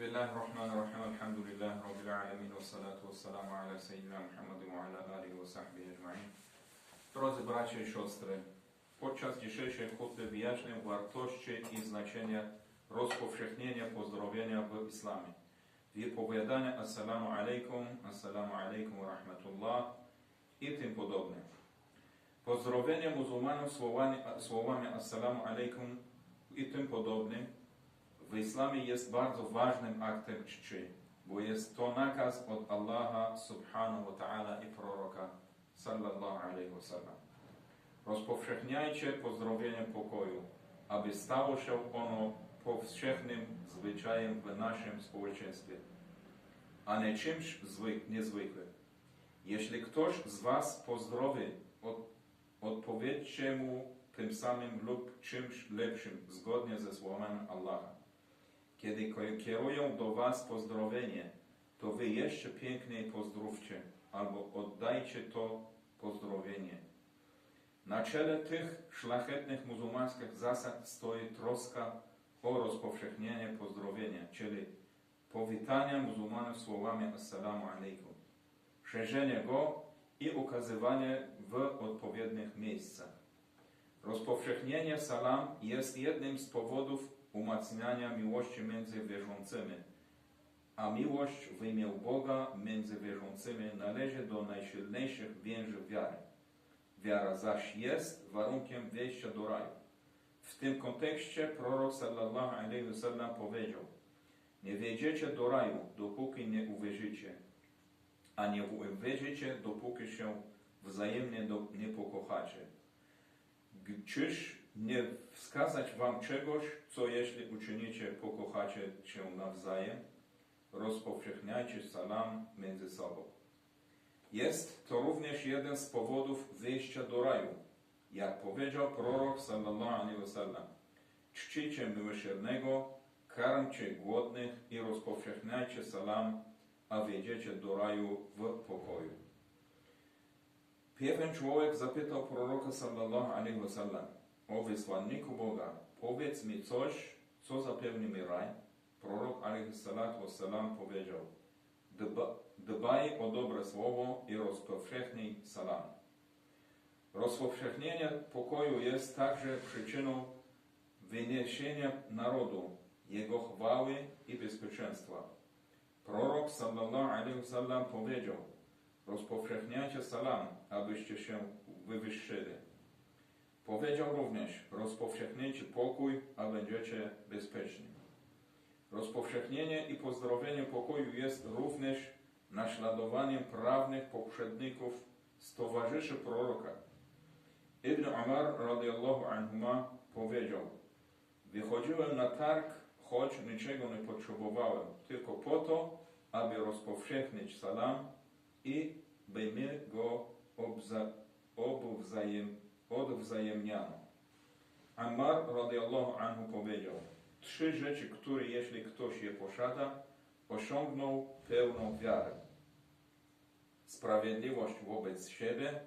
Bismillahirrahmanirrahim. Elhamdülillahi Rabbil alemin. Ve salatu ve selamu ala seyyidina Muhammedu ve ala alihi ve sahbihi ecma'in. Drodzy bracia i siostry, podczas dzisiejszej hutby wyjaśnię wartości i znaczenie rozpowszechnienia pozdrowienia w islamie. Wypowiadania assalamu alaikum, assalamu alaikum wa rahmatullah i tym podobne. Pozdrowienie muzułmanów słowami, słowami assalamu alaikum i tym podobnym w islamie jest bardzo ważnym aktem czci, bo jest to nakaz od Allaha subhanahu wa ta'ala i proroka sallallahu alaihi wasallam. Rozpowszechniajcie pozdrowienie pokoju, aby stało się ono powszechnym zwyczajem w naszym społeczeństwie, a nie czymś zwyk, niezwykłym. Jeśli ktoś z Was pozdrowi, od, odpowiedzcie mu tym samym lub czymś lepszym, zgodnie ze słowami Allaha. Kiedy kierują do Was pozdrowienie, to Wy jeszcze piękniej pozdrówcie, albo oddajcie to pozdrowienie. Na czele tych szlachetnych muzułmańskich zasad stoi troska o rozpowszechnienie pozdrowienia, czyli powitania muzułmanów słowami Assalamu alaikum, szerzenie go i ukazywanie w odpowiednich miejscach. Rozpowszechnienie salam jest jednym z powodów umacniania miłości między wierzącymi, a miłość w imię Boga między wierzącymi należy do najsilniejszych więzi wiary. Wiara zaś jest warunkiem wejścia do raju. W tym kontekście prorok sallallahu alaihi wasallam powiedział Nie wejdziecie do raju, dopóki nie uwierzycie, a nie uwierzycie, dopóki się wzajemnie nie pokochacie. Czyż nie wskazać wam czegoś, co jeśli uczynicie, pokochacie się nawzajem? Rozpowszechniajcie salam między sobą. Jest to również jeden z powodów wyjścia do raju. Jak powiedział prorok sallallahu alaihi wasallam, czcicie miłosiernego, karmcie głodnych i rozpowszechniajcie salam, a wejdziecie do raju w pokoju. Pewien człowiek zapytał proroka sallallahu alaihi wasallam, o wysłanniku Boga, powiedz mi coś, co zapewni mi raj. Prorok alaihi salatu wassalam powiedział, Dba, dbaj o dobre słowo i rozpowszechnij salam. Rozpowszechnienie pokoju jest także przyczyną wyniesienia narodu, jego chwały i bezpieczeństwa. Prorok sallallahu alaihi wasallam powiedział, rozpowszechniajcie salam, abyście się wywyższyli. Powiedział również, rozpowszechnijcie pokój, a będziecie bezpieczni. Rozpowszechnienie i pozdrowienie pokoju jest również naśladowaniem prawnych poprzedników z towarzyszy proroka. Ibn Umar radiallahu anhuma powiedział Wychodziłem na targ, choć niczego nie potrzebowałem, tylko po to, aby rozpowszechnić salam i mi go obza, obwzajem, odwzajemniano. Ammar radiallahu anhu powiedział Trzy rzeczy, które jeśli ktoś je posiada, osiągnął pełną wiarę. Sprawiedliwość wobec siebie,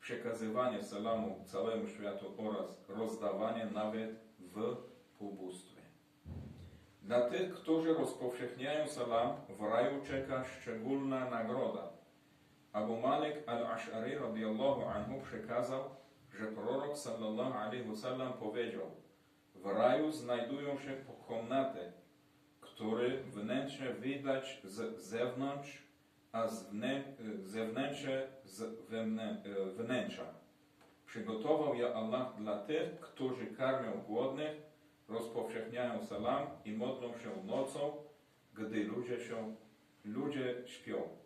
przekazywanie salamu całemu światu oraz rozdawanie nawet w ubóstwie. Dla tych, którzy rozpowszechniają salam, w raju czeka szczególna nagroda. Abu Malik al-Ash'ari radiallahu anhu przekazał, że prorok sallallahu alaihi wasallam powiedział w raju znajdują się komnaty, które wnętrze widać z zewnątrz, a z zewnętrze z wnętrza. Przygotował je Allah dla tych, którzy karmią głodnych, rozpowszechniają salam i modlą się nocą, gdy ludzie, się, ludzie śpią.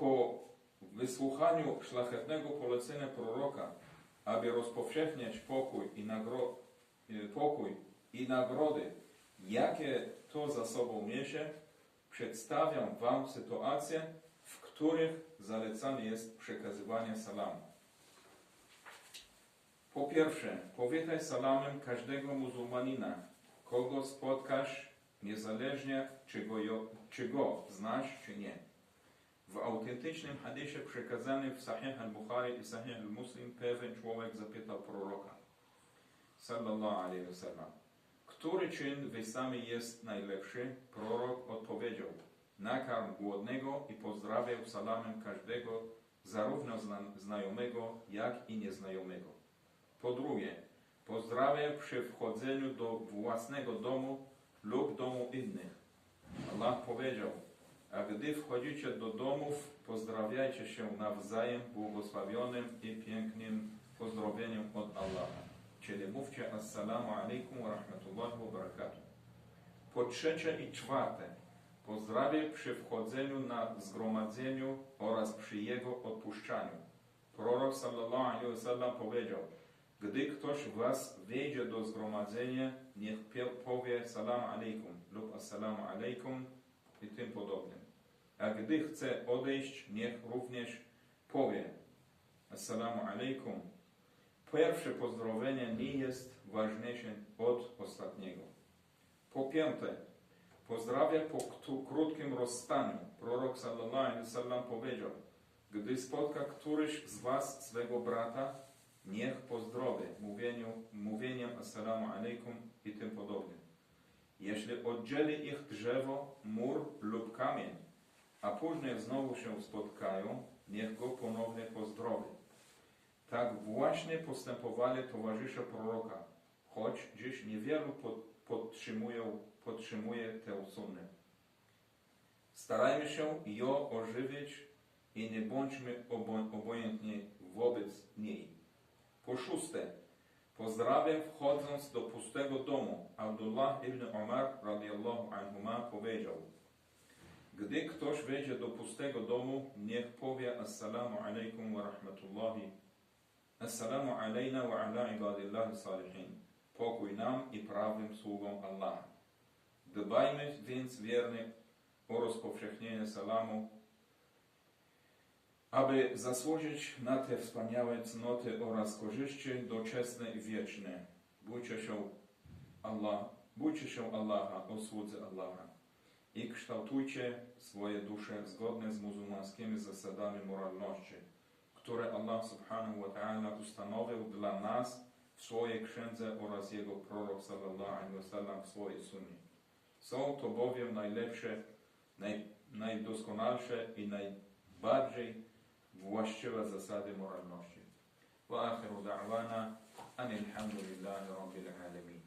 Po wysłuchaniu szlachetnego polecenia proroka, aby rozpowszechniać pokój i, nagro, pokój i nagrody, jakie to za sobą niesie, przedstawiam Wam sytuacje, w których zalecane jest przekazywanie salamu. Po pierwsze, powitaj salamem każdego muzułmanina, kogo spotkasz, niezależnie czy go, czy go znasz, czy nie. W autentycznym hadisie przekazanym w Sahih al-Bukhari i Sahih al-Muslim pewien człowiek zapytał proroka sallallahu alaihi wasallam który czyn wy sami jest najlepszy? Prorok odpowiedział, nakarm głodnego i pozdrawiał salamem każdego, zarówno zna- znajomego, jak i nieznajomego. Po drugie, pozdrawiał przy wchodzeniu do własnego domu lub domu innych. Allah powiedział, a gdy wchodzicie do domów, pozdrawiajcie się nawzajem błogosławionym i pięknym pozdrowieniem od Allaha. Czyli mówcie assalamu alaikum wa rahmatullahi wa barakatuh. Po trzecie i czwarte, pozdrawiaj przy wchodzeniu na zgromadzeniu oraz przy jego odpuszczaniu. Prorok sallallahu alaihi wasallam powiedział, gdy ktoś was wejdzie do zgromadzenia, niech powie salam alaikum lub assalamu alaikum i tym. A gdy chce odejść, niech również powie assalamu alaikum. Pierwsze pozdrowienie nie jest ważniejsze od ostatniego. Po piąte, pozdrawia po krótkim rozstaniu. Prorok sallallahu alaihi wasallam powiedział, gdy spotka któryś z was swego brata, niech pozdrowi mówieniu, mówieniem assalamu alaikum i tym podobnym. Jeśli oddzieli ich drzewo, mur lub kamień, a później znowu się spotkają, niech go ponownie pozdrowi. Tak właśnie postępowali towarzysze proroka, choć dziś niewielu pod, podtrzymują, podtrzymuje tę sunnę. Starajmy się ją ożywić i nie bądźmy obo- obojętni wobec niej. Po szóste, pozdrawiam wchodząc do pustego domu. Abdullah ibn Umar radiallahu anhuma powiedział, gdy ktoś wejdzie do pustego domu, niech powie assalamu alaikum wa rahmatullahi Assalamu alayna wa ala ibadillahi salihin. Pokój nam i prawym sługom Allaha. Dbajmy więc wiernie o rozpowszechnienie salamu, aby zasłużyć na te wspaniałe cnoty oraz korzyści doczesne i wieczne. Bójcie się Allah, bójcie się Allaha, o Allaha i kształtujcie swoje dusze zgodne z muzułmańskimi zasadami moralności które Allah subhanahu wa ta'ala ustanowił dla nas w swojej księdze oraz jego prorok sallallahu alaihi wasallam w swojej sunnie. Są to bowiem najlepsze, naj, najdoskonalsze i najbardziej właściwe zasady moralności. Wa akhiru da'wana anil hamdulillahi rabbil alamin.